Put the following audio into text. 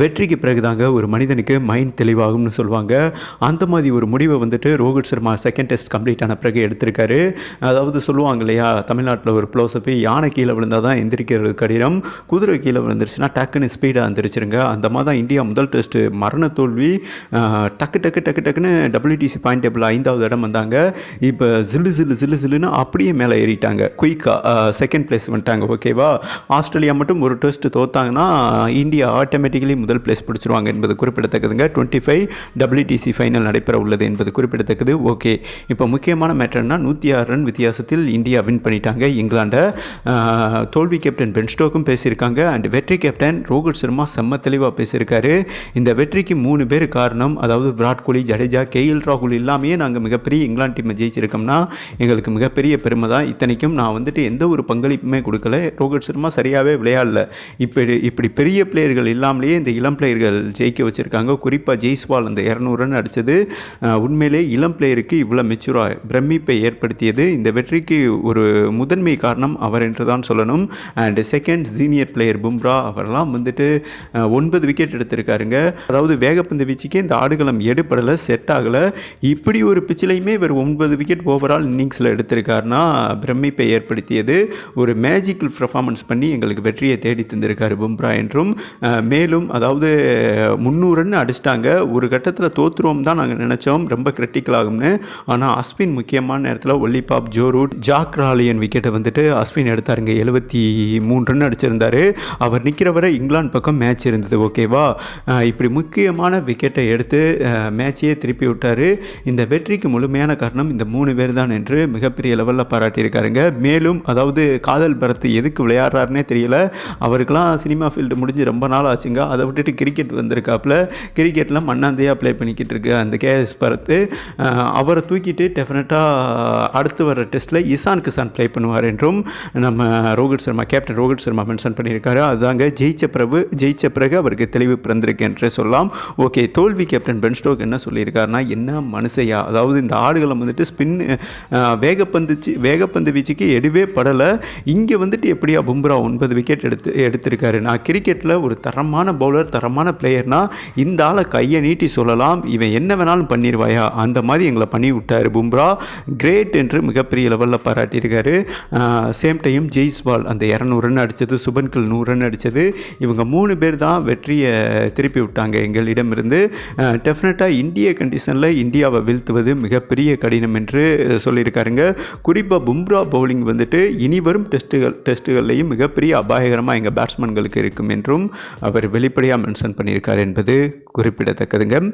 வெற்றிக்கு பிறகுதாங்க ஒரு மனிதனுக்கு மைண்ட் தெளிவாகும்னு சொல்லுவாங்க. அந்த மாதிரி ஒரு முடிவை வந்துட்டு Rohit Sharma second test complete ஆன பிறகு எடுத்திருக்காரு. அதாவது சொல்லுவாங்க இல்லையா தமிழ்நாட்டில் ஒரு பிலோசபி யானை கீழே விழுந்தால் தான் எந்திரிக்கிறது கடினம். குதிரை கீழே விழுந்துருச்சுன்னா டக்குன்னு ஸ்பீடாக எந்திரிச்சிருங்க. அந்த மாதிரி தான் இந்தியா முதல் டெஸ்ட்டு மரண தோல்வி. டக்கு டக்கு டக்கு டக்குன்னு டபிள்யூடிசி பாயிண்ட் டேபிள் ஐந்தாவது இடம் வந்தாங்க. இப்போ ஜில்லு ஜில்லு ஜில்லு ஜில்லுன்னு அப்படியே மேலே ஏறிட்டாங்க. குயிக்காக செகண்ட் பிளேஸ் வந்துட்டாங்க ஓகேவா ஆஸ்திரேலியா மட்டும் ஒரு டெஸ்ட் தோத்தாங்கன்னா இந்தியா ஆட்டோமேட்டிக்கலி முதல் பிளேஸ் பிடிச்சிருவாங்க என்பது குறிப்பிடத்தக்கதுங்க. Twenty five W T C final நடைபெற உள்ளது என்பது குறிப்பிடத்தக்கது. ஓகே இப்போ முக்கியமான மேட்டர்னா நூற்றி ஆறு ரன் வித்தியாசத்தில் இந்தியா வின் பண்ணிட்டாங்க. இங்கிலாண்டை தோல்வி கேப்டன் பென்ஸ்டோக்கும் பேசியிருக்காங்க. அண்ட் வெற்றி கேப்டன் ரோஹித் சர்மா செம்ம தெளிவாக பேசியிருக்காரு. இந்த வெற்றிக்கு மூணு பேர் காரணம் அதாவது விராட் கோலி ஜடேஜா கேஎல் ராகுல் இல்லாமையே நாங்கள் மிகப்பெரிய இங்கிலாந்து டீமை ஜெயிச்சிருக்கோம்னா எங்களுக்கு மிகப்பெரிய பெருமை தான். இத்தனைக்கும் நான் வந்துட்டு எந்த ஒரு பங்களிப்புமே கொடுக்கல. ரோஹித் சர்மா சரியாகவே விளையாடல. இப்படி இப்படி பெரிய பிளேயர்கள் இல்லாமலேயே இந்த இளம் பிளேயர்கள் ஜெயிக்க வச்சுருக்காங்க. குறிப்பாக ஜெய்ஸ்வால் அந்த இரநூறு ரன் அடித்தது உண்மையிலே இளம் பிளேயருக்கு இவ்வளோ மெச்சூராக பிரமிப்பை ஏற்படுத்தியது. இந்த வெற்றிக்கு ஒரு முதன்மை காரணம் அவர் என்று தான் சொல்லணும். And second senior player Bumrah அவரெல்லாம் வந்துட்டு ஒன்பது விக்கெட் எடுத்திருக்காருங்க. அதாவது வேகப்பந்து வீச்சுக்கே இந்த ஆடுகளம் எடுப்படலை செட் ஆகலை. இப்படி ஒரு பிச்சிலையுமே இவர் ஒன்பது விக்கெட் ஓவரால் இன்னிங்ஸில் எடுத்திருக்காருன்னா பிரமிப்பை ஏற்படுத்தியது. ஒரு மேஜிக்கல் பர்ஃபார்மன்ஸ் பண்ணி எங்களுக்கு வெற்றியை தேடி தந்திருக்காரு பும்ரா என்றும். மேலும் அதாவது முந்நூறு ரன் அடிச்சிட்டாங்க. ஒரு கட்டத்தில் தோத்துருவோம் தான் நாங்கள் நினச்சோம். ரொம்ப கிரிட்டிக்கல் ஆகும்னு. ஆனால் அஸ்வின் முக்கியமான நேரத்தில் ஒல்லிபாப் ஜோரூட் ஜாக் ராலியன் விக்கெட்டை வந்துட்டு அஸ்வின் எடுத்தாருங்க. எழுபத்தி மூணு ரன் அடிச்சிருந்தாரு. அவர் நிற்கிற வரை இங்கிலாந்து பக்கம் மேட்ச் இருந்தது. ஓகேவா இப்படி முக்கியமான விக்கெட்டை எடுத்து மேட்சையே திருப்பி விட்டார். இந்த வெற்றிக்கு முழுமையான காரணம் இந்த மூணு பேர் தான் என்று மிகப்பெரிய லெவலில் பாராட்டியிருக்காருங்க. மேலும் அதாவது காதல் பரத் எதுக்கு விளையாடுறாருனே தெரியல. அவருக்கெல்லாம் சினிமா ஃபீல்டு முடிஞ்சு ரொம்ப நாள் ஆச்சுங்க. அதை விட்டுட்டு கிரிக்கெட் வந்திருக்காப்புல. கிரிக்கெட்டில் மண்ணாந்தையாக ப்ளே பண்ணிக்கிட்டு இருக்கு அந்த கேஎஸ் பரத். அவரை தூக்கிட்டு டெஃபினட்டாக அடுத்து வர டெஸ்ட்டில் இசான் கிசான் ப்ளே பண்ணுவார் என்றும் நம்ம ரோஹித் சர்மா கேப்டன் ரோஹித் சர்மா மென்ஷன் பண்ணியிருக்காரு. அதுதாங்க ஜெயிச்ச பிறகு ஜெயிச்ச பிறகு அவருக்கு தெளிவு பிறந்திருக்கு என்று சொல்லலாம். ஓகே தோல்வி கேப்டன் பென் ஸ்டோக் என்ன சொல்லியிருக்காருன்னா என்ன மனுஷையா? அதாவது இந்த ஆடுகளை வந்துட்டு ஸ்பின் வேகப்பந்து வேகப்பந்து வீச்சுக்கு எடுவே படலை. இங்கே வந்துட்டு எப்படியா பும்ரா ஒன்பது விக்கெட் எடுத்து எடுத்திருக்காரு. நான் கிரிக்கெட்டில் ஒரு தரமான பவுலர் தரமான பிளேயர்னா இந்த ஆளை கையை நீட்டி சொல்லலாம். இவன் என்ன வேணாலும் பண்ணிடுவாயா அந்த மாதிரி எங்களை பண்ணி விட்டார் பும்ரா. கிரேட் என்று மிகப்பெரிய லெவலில் பாராட்டியிருக்காரு. சேம் டைம் ஜெய்ஸ்வால் அந்த இரநூறு ரன் அடித்தது சுபன்கில் நூறு ரன் அடித்தது இவங்க மூணு பேர் தான் வெற்றியை திருப்பி விட்டாங்க எங்களிடமிருந்து. டெஃபினட்டாக இந்திய கண்டிஷனில் இந்தியாவை வீழ்த்துவது மிகப்பெரிய கடினம் என்று சொல்லியிருக்காருங்க. குறிப்பாக பும்ரா பவுலிங் வந்துட்டு இனி வரும் டெஸ்ட்டுகள் டெஸ்ட்டுகள்லையும் மிகப்பெரிய அபாயகரமாக எங்கள் பேட்ஸ்மேன்களுக்கு இருக்கும் என்றும் அவர் வெளிப்படையாக மென்ஷன் பண்ணியிருக்கார் என்பது குறிப்பிடத்தக்கதுங்க.